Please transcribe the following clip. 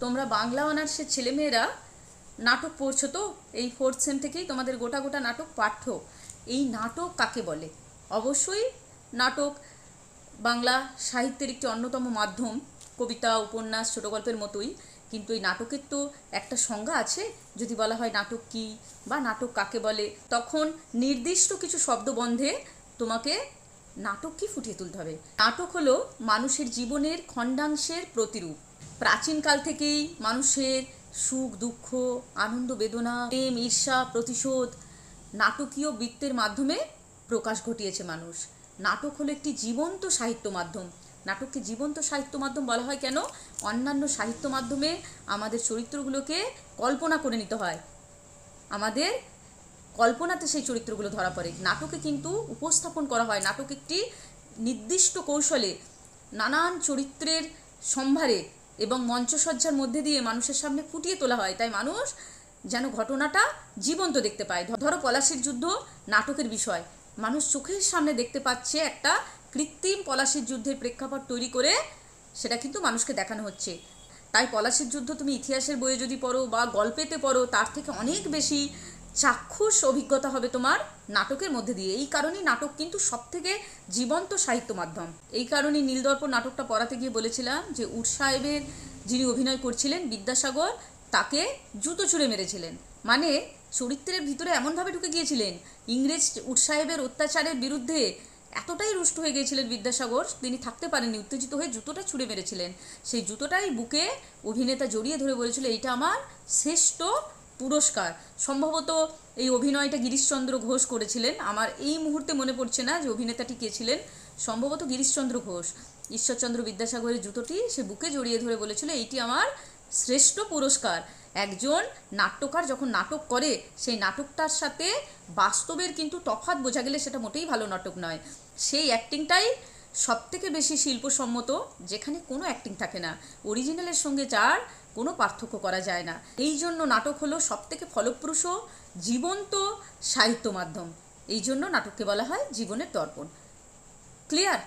তোমরা বাংলা অনার্সের ছেলেমেয়েরা নাটক পড়ছো তো? এই ফোর্থ সেম থেকেই তোমাদের গোটা গোটা নাটক পাঠ্য। এই নাটক কাকে বলে? অবশ্যই নাটক বাংলা সাহিত্যের একটি অন্যতম মাধ্যম। কবিতা, উপন্যাস, ছোট গল্পের মতোই। কিন্তু এই নাটকের তো একটা সংজ্ঞা আছে। যদি বলা হয় নাটক কী বা নাটক কাকে বলে, তখন নির্দিষ্ট কিছু শব্দবন্ধে তোমাকে নাটক কি ফুটিয়ে তুলতে হবে? নাটক হলো মানুষের জীবনের খণ্ডাংশের প্রতিরূপ। প্রাচীনকাল থেকেই মানুষের সুখ, দুঃখ, আনন্দ, বেদনা, প্রেম, ঈর্ষা, প্রতিশোধ নাটকীয় বৃত্তের মাধ্যমে প্রকাশ ঘটিয়েছে মানুষ। নাটক হলো একটি জীবন্ত সাহিত্য মাধ্যম। নাটককে জীবন্ত সাহিত্য মাধ্যম বলা হয় কেন? অন্যান্য সাহিত্য মাধ্যমে আমাদের চরিত্রগুলোকে কল্পনা করে নিতে হয়। আমাদের কল্পনাতে সেই চরিত্রগুলো ধরা পড়ে। নাটকে কিন্তু উপস্থাপন করা হয়। নাটক একটি নির্দিষ্ট কৌশলে নানান চরিত্রের সম্ভারে এবং মঞ্চসজ্জার মধ্যে দিয়ে মানুষের সামনে ফুটিয়ে তোলা হয়। তাই মানুষ যেন ঘটনাটা জীবন্ত দেখতে পায়। ধরো পলাশির যুদ্ধ নাটকের বিষয়। মানুষ চোখের সামনে দেখতে পাচ্ছে একটা কৃত্রিম পলাশির যুদ্ধের প্রেক্ষাপট তৈরি করে সেটা কিন্তু মানুষকে দেখানো হচ্ছে। তাই পলাশির যুদ্ধ তুমি ইতিহাসের বইয়ে যদি পড়ো বা গল্পেতে পড়ো, তার থেকে অনেক বেশি চাক্ষুষ অভিজ্ঞতা হবে তোমার নাটকের মধ্যে দিয়ে। এই কারণেই নাটক কিন্তু সবথেকে জীবন্ত সাহিত্য মাধ্যম। এই কারণেই নীলদর্প নাটকটা পড়াতে গিয়ে বলেছিলাম যে উট সাহেবের যিনি অভিনয় করছিলেন বিদ্যাসাগর, তাকে জুতো ছুঁড়ে মেরেছিলেন। মানে চরিত্রের ভিতরে এমনভাবে ঢুকে গিয়েছিলেন, ইংরেজ উট সাহেবের অত্যাচারের বিরুদ্ধে এতটাই রুষ্ট হয়ে গিয়েছিলেন বিদ্যাসাগর, তিনি থাকতে পারেননি, উত্তেজিত হয়ে জুতোটা ছুঁড়ে মেরেছিলেন। সেই জুতোটাই বুকে অভিনেতা জড়িয়ে ধরে বলেছিল, এইটা আমার শ্রেষ্ঠ পুরস্কার। সম্ভবত এই অভিনয়টা গিরিশচন্দ্র ঘোষ করেছিলেন। আমার এই মুহূর্তে মনে পড়ছে না যে অভিনেতাটি কে ছিলেন। সম্ভবত গিরিশচন্দ্র ঘোষ। ঈশ্বরচন্দ্র বিদ্যাসাগরের জুতোটি সে বুকে জড়িয়ে ধরে বলেছিল, এইটি আমার শ্রেষ্ঠ পুরস্কার। একজন নাট্যকার যখন নাটক করে, সেই নাটকটার সাথে বাস্তবের কিন্তু তফাৎ বোঝা গেলে সেটা মোটেই ভালো নাটক নয়। সেই অ্যাক্টিংটাই সব থেকে বেশি শিল্পসম্মত, যেখানে কোনো অ্যাক্টিং থাকে না। অরিজিনালের সঙ্গে যার কোনো পার্থক্য করা যায় না। এই জন্য নাটক হলো সব থেকে ফলপ্রসূ, জীবন্ত সাহিত্য মাধ্যম। এই জন্য নাটককে বলা হয় জীবনের দর্পণ। ক্লিয়ার